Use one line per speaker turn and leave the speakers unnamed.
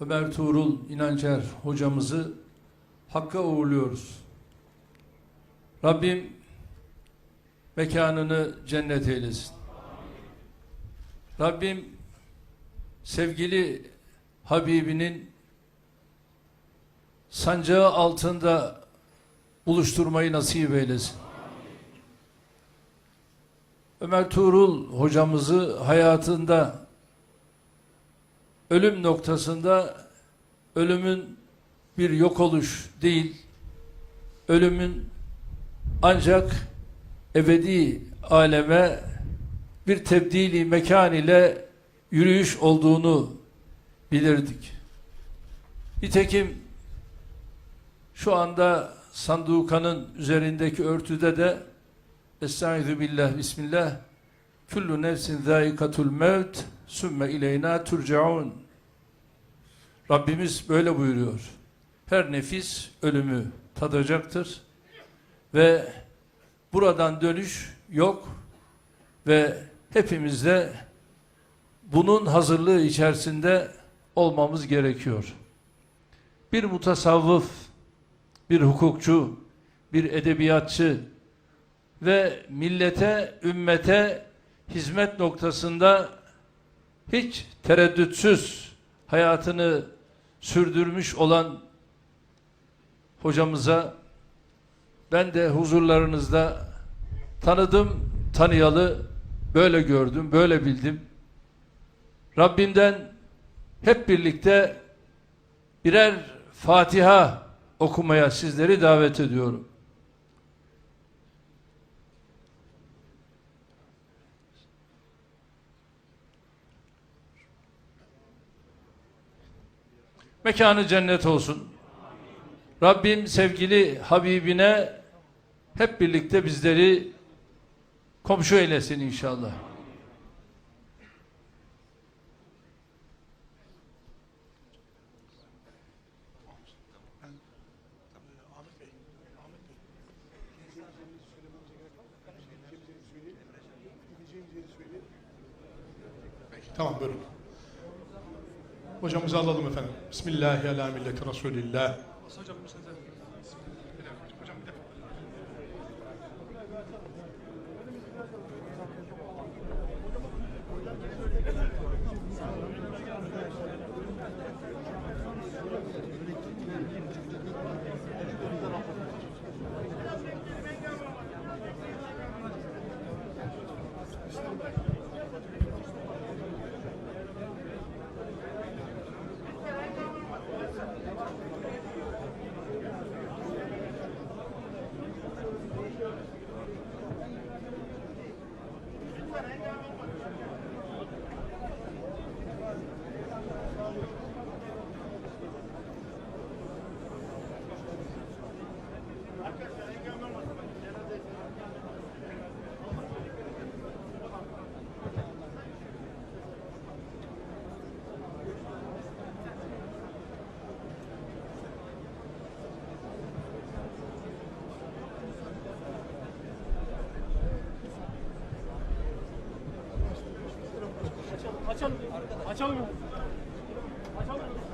Ömer Tuğrul İnancer hocamızı Hakk'a uğurluyoruz. Rabbim mekanını cennet eylesin. Rabbim sevgili Habibinin sancağı altında buluşturmayı nasip eylesin. Ömer Tuğrul hocamızı hayatında ölüm noktasında ölümün bir yok oluş değil, ölümün ancak ebedi aleme bir tebdili mekan ile yürüyüş olduğunu bilirdik. Nitekim şu anda sandukanın üzerindeki örtüde de Estaizu billah, bismillah Kullu nefsin zâikatul mevt sümme ileyna turcaun Rabbimiz böyle buyuruyor. Her nefis ölümü tadacaktır ve buradan dönüş yok ve hepimiz de bunun hazırlığı içerisinde olmamız gerekiyor. Bir mutasavvıf, bir hukukçu, bir edebiyatçı ve millete, ümmete hizmet noktasında hiç tereddütsüz hayatını sürdürmüş olan hocamıza ben de huzurlarınızda tanıdım, tanıyalı, böyle gördüm, böyle bildim. Rabbimden hep birlikte birer Fatiha okumaya sizleri davet ediyorum. Mekanı cennet olsun. Rabbim sevgili Habibine hep birlikte bizleri komşu eylesin inşallah.
Tamam buyurun. Hocamızı alalım efendim. Bismillahi ala milleti Resulillah. Hocam bir Açalım.
Açalım. Açalım.